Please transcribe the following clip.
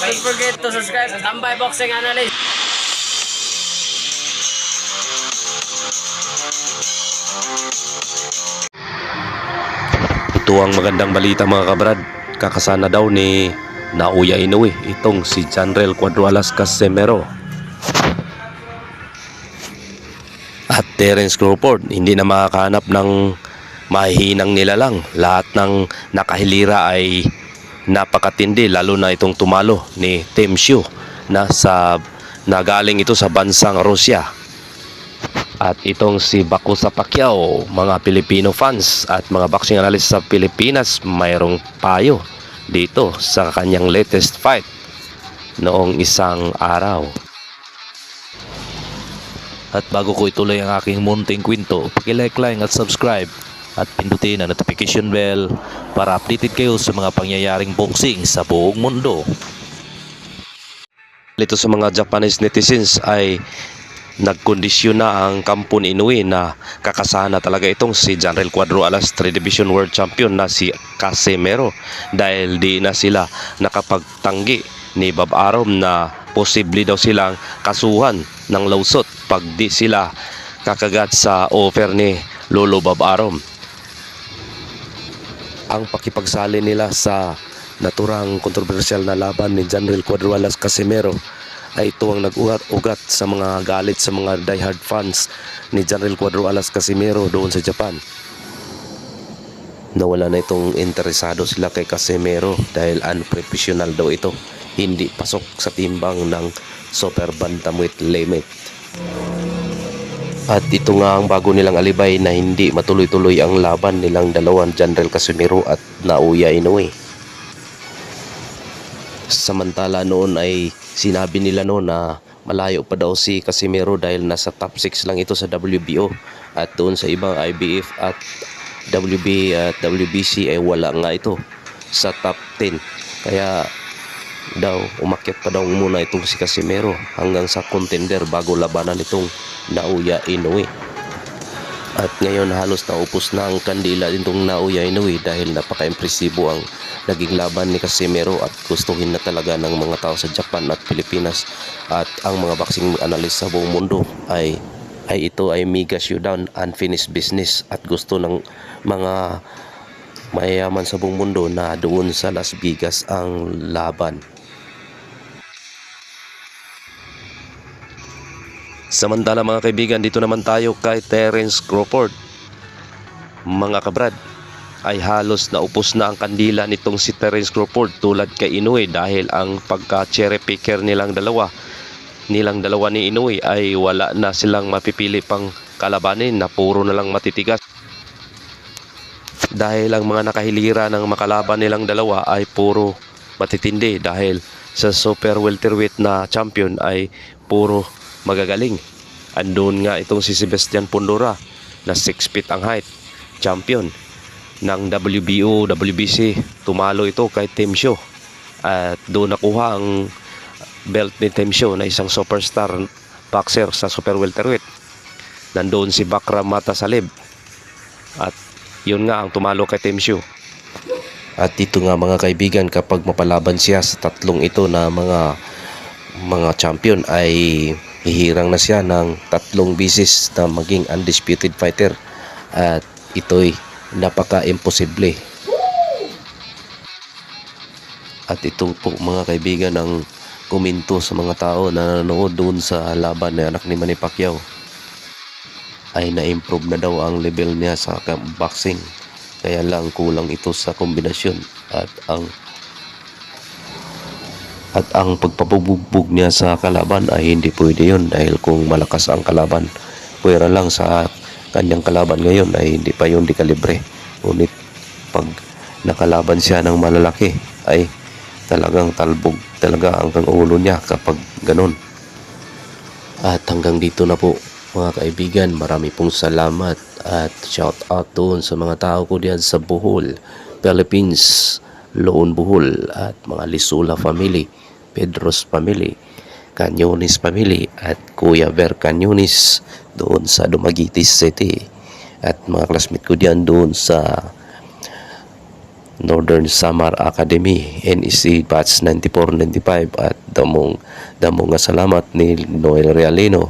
guys, don't forget to subscribe to Tambay Boxing Analyst. Ito ang magandang balita mga kabrad. Kakasana daw ni Naoya Inoue itong si Janrel Cuadrualas Casemiro. At Terence Crawford hindi na makakahanap ng mahihinang nilalang. Lahat ng nakahilira ay napakatindi lalo na itong tumalo ni Tim Shue na sa nagaling ito sa bansang Russia. At itong si Bakusa Pacquiao, mga Pilipino fans at mga boxing analyst sa Pilipinas, mayroong payo dito sa kanyang latest fight noong isang araw. At bago ko ituloy ang aking munting kwento, pakilike lang at subscribe at pindutin ang notification bell para updated kayo sa mga pangyayaring boxing sa buong mundo. Ito sa mga Japanese netizens ay nagkondisyon na ang kampo ni Inoue na kakasana talaga itong si Janrel Cuadro Alas 3 Division World Champion na si Casemiro dahil di na sila nakapagtanggi ni Bob Arum na posible daw silang kasuhan ng lawsot pag di sila kakagat sa offer ni Lolo Bob Arum. Ang pakipagsali nila sa naturang kontrobersyal na laban ni Janrel Cuadro Alas Casemiro ay ito ang nag-ugat-ugat sa mga galit sa mga diehard fans ni General Cuadro Alas Casimiro doon sa Japan. Nawala na itong interesado sila kay Casimiro dahil unprofessional daw ito. Hindi pasok sa timbang ng super bantamweight limit. At ito nga ang bago nilang alibay na hindi matuloy-tuloy ang laban nilang dalawang General Casimiro at Naoya Inoue. Samantala noon ay sinabi nila noon na malayo pa daw si Casimiro dahil nasa top 6 lang ito sa WBO at doon sa ibang IBF at WB at WBC ay wala nga ito sa top 10 kaya daw umakyat pa daw muna itong si Casimiro hanggang sa contender bago labanan itong Naoya Inoue. At ngayon halos naupos na ang kandila nitong Naoya Inoue dahil napaka-impresibo ang naging laban ni Casimiro at gustuhin na talaga ng mga tao sa Japan at Pilipinas. At ang mga boxing analyst sa buong mundo ay ay ito ay mega showdown unfinished business at gusto ng mga mayayaman sa buong mundo na doon sa Las Vegas ang laban. Samantala mga kaibigan, dito naman tayo kay Terence Crawford. Mga kabrad, ay halos naupos na ang kandila nitong si Terence Crawford tulad kay Inoue dahil ang pagka cherry picker nilang dalawa nilang dalawa ni Inoue ay wala na silang mapipili pang kalabanin na puro na lang matitigas dahil ang mga nakahilira ng makalaban nilang dalawa ay puro matitindi dahil sa super welterweight na champion ay puro magagaling. Andun nga itong si Sebastian Pondora na 6 feet ang height, champion ng WBO, WBC. Tumalo ito kay Tim Shaw. At doon nakuha ang belt ni Tim Shaw na isang superstar boxer sa super welterweight. Nandoon si Bakram Mata Salib. At yun nga ang tumalo kay Tim Shaw. At ito nga mga kaibigan kapag mapalaban siya sa tatlong ito na mga mga champion ay hihirang na siya ng tatlong bisis na maging undisputed fighter at ito'y napaka-imposible. At ito po mga kaibigan ang kuminto sa mga tao na nanonood doon sa laban ng anak ni Manny Pacquiao ay na-improve na daw ang level niya sa boxing. Kaya lang kulang ito sa kombinasyon at ang at ang pagpapabugbog niya sa kalaban ay hindi pwede yun dahil kung malakas ang kalaban, pwera lang sa kanyang kalaban ngayon ay hindi pa yun di kalibre. Ngunit pag nakalaban siya ng malalaki ay talagang talbog talaga ang ulo niya kapag ganun. At hanggang dito na po mga kaibigan, marami pong salamat at shout out doon sa mga tao ko diyan sa Bohol, Philippines, Loon Bohol at mga Lisula family, Pedros family, Canyonis family at Kuya Ver Canyonis doon sa Dumaguitis City. At mga classmate ko diyan doon sa Northern Samar Academy, NEC Batch 94-95 at damong, damong nga salamat ni Noel Realino